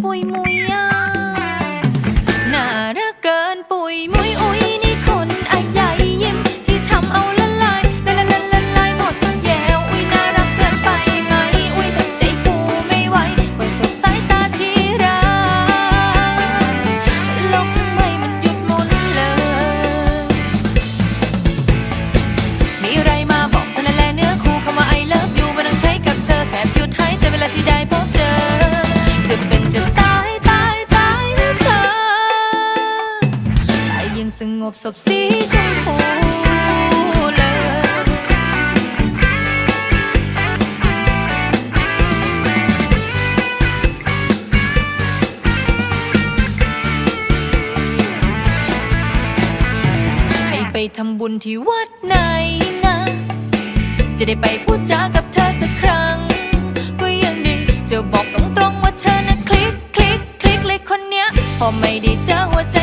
poi muy. ศพสีชมพูให้ไปทำบุญที่วัดไหนนะ จะได้ไปพูดจากับเธอสักครั้ง ก็ยังดีจะบอกตรงๆว่าเธอนะคลิกคลิกคลิกเลยคนเนี้ย พอไม่ได้เจอหัวใจ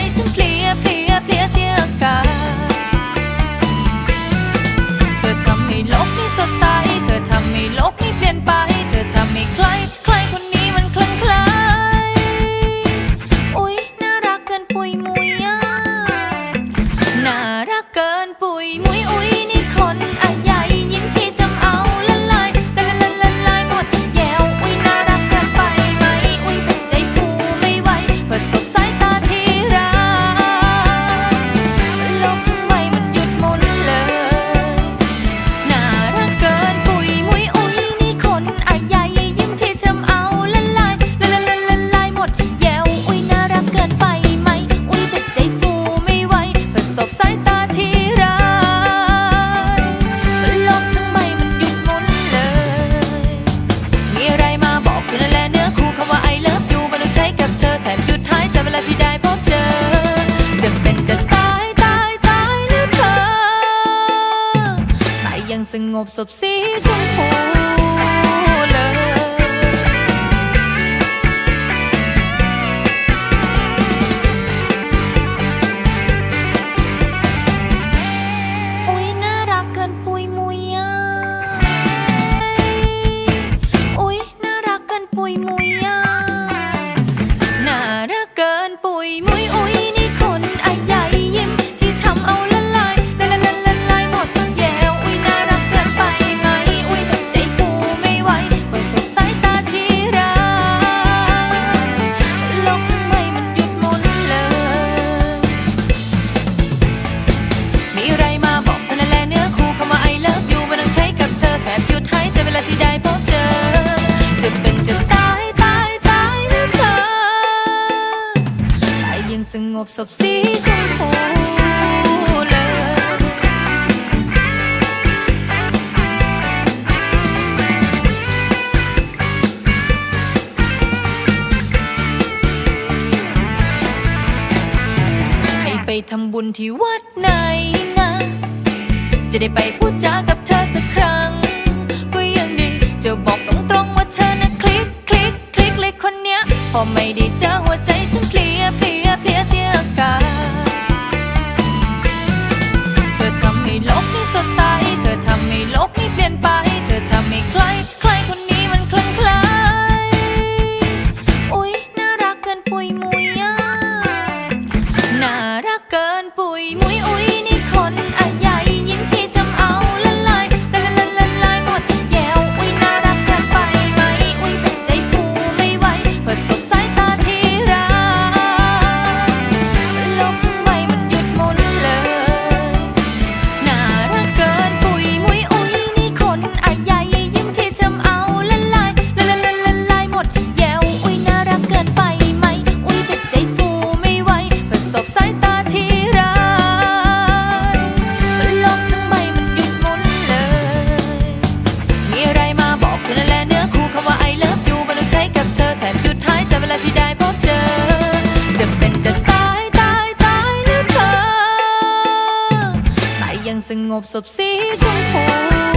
ยมุยอุ้ย ยังสงบสบสีชมพู สงบสบสีชมพูให้ไปทำบุญที่วัดไหนนะ จะได้ไปพูดจากับเธอสักครั้ง ก็ยังดีจะบอกตรงๆว่าเธอนะคลิกคลิกคลิกเลยคนเนี้ย พอไม่ได้เจอหัวใจฉันเพลียเพลีย loco. สงบสบสีชมพู